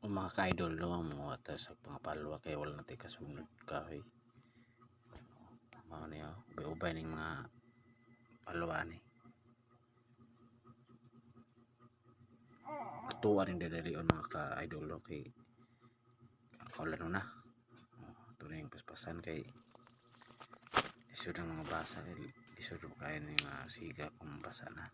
ang mga ka-idol no? Mga atas sa pangapalwa kay wala natin kasunod kahoy. Mao niya ubay-ubay ning mga palwa ni. Atuwa rin dadalion mga ka-idol no? Kay kaulan na? Ito na yung paspasan kay lisod ang mga basa kay lisod mo kaya ng mga siga kung basa na.